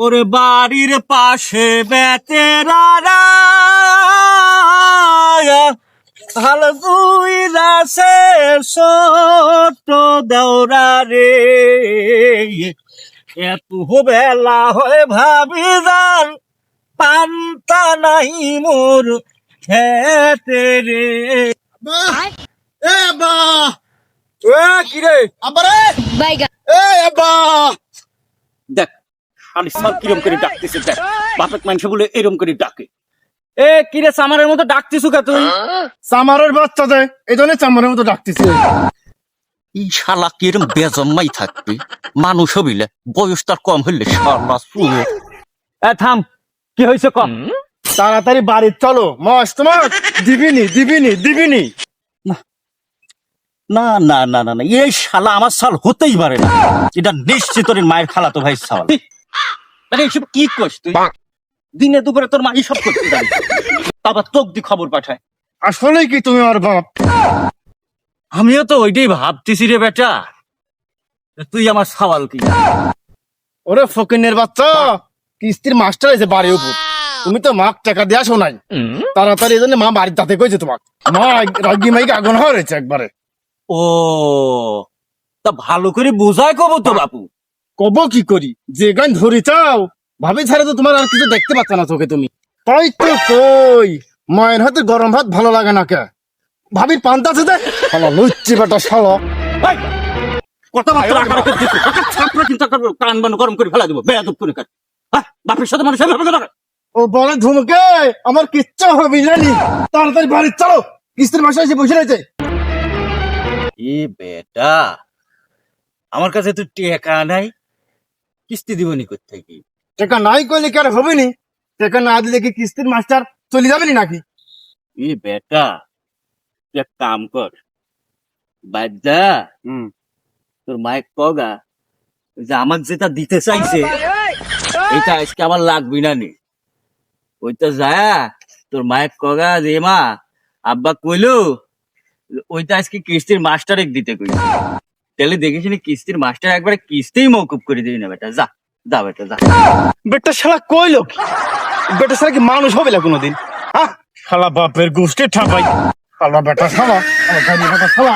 ওরে বাড়ির পাশে বেতেরারা হাল দুই রাসে ছোট দেওরা রে। এত বেলা হয় ভাবি যান পান্তা নাই মোর খেতে রে। এ এ কিরে আব্বা রে। বাইগা। এ আব্বা। দেখ খালি সব কিরম করে ডাকতেছে দেখ। বাপেক মানুষ বলে এরম করে ডাকে। এ কিরে সামারের মতো ডাকতিস কে তুই সামারের বাচ্চা যায় এই জন্য চামারের মতো ডাকতেছে। এই শালা কিরম বেজম্মাই থাকবে? মানুষ হবিলে বয়স তার কম হইলে শালা শুয়ে এ থাম। কি হয়েছে কম? তাড়াতাড়ি বাড়ি চলো। মস তোমার দিবিনি দিবিনি দিবিনি। না না না না না এই শালা আমার সাল হতেই পারে না। এটা নিশ্চিত তোর মায়ের খালা তো ভাই সাল মানে এইসব কি করছ তুই? দিনে দুপুরে তোর মা এইসব করতে তারপর তোক দি খবর পাঠায়। আসলেই কি তুমি আমার বাপ? আমিও তো ওইটাই ভাবতেছি রে বেটা। তুই আমার সওয়াল কি? ওরে ফকিনের বাচ্চা কিস্তির মাস্টার এসে বাড়ি উপর। তুমি তো মাক টাকা দিয়ে আসো নাই। তাড়াতাড়ি এই জন্য মা বাড়ির তাতে কইছে তোমাক। মা রাগি মাইকে আগুন হয়ে রয়েছে একবারে। ও তা ভালো করে বুঝায় কব তো বাপু। কব কি করি? যে গান ধরি চাও। ভাবি ছাড়া তো তোমার আর কিছু দেখতে পাচ্ছ না চোখে তুমি। তাই তো কই? মায়ের হাতে গরম ভাত ভালো লাগে না কে? ভাবির পান্তা আছে দে শালা লুচ্ছি বেটা শালা। কথাবার্তা ছাত্র চিন্তা করব কান বান গরম করে ফেলা দেবো। বেয়াদব করে কাট বাপের সাথে মানুষ? ও বলে ধুমকে আমার কিচ্ছু হবে জানি তাড়াতাড়ি বাড়ি চলো। কিস্তির মাসে এসে বসে রয়েছে। এ বেটা আমার কাছে তো টেকা নাই। কিস্তি দিবনি কোথা কি টাকা নাই কইলে কি আর হবে নি টাকা না দিলে কি কিস্তির মাস্টার চলে যাবে নি নাকি? এ বেটা তুই এক কাম কর। বাদ্যা হুম। তোর মায়ের কগা যে আমাকে যেটা দিতে চাইছে এটা আজকে আমার লাগবে না নি। ওইটা যায় তোর মায়ের কগা যে মা। আব্বা কইলো ওইটা আজকে কিস্তির মাস্টারে দিতে কই তাহলে দেখিস কিস্তির মাস্টার একবার কিস্তি মৌকুব করে দিবি না বেটা যা যা বেটা যা। বেটা শালা কইলো কি? বেটা শালা কি মানুষ হবে না কোনোদিন? হ্যাঁ? শালা বাপের গোষ্ঠী ঠাপাই। শালা বেটা শালা বেটা শালা।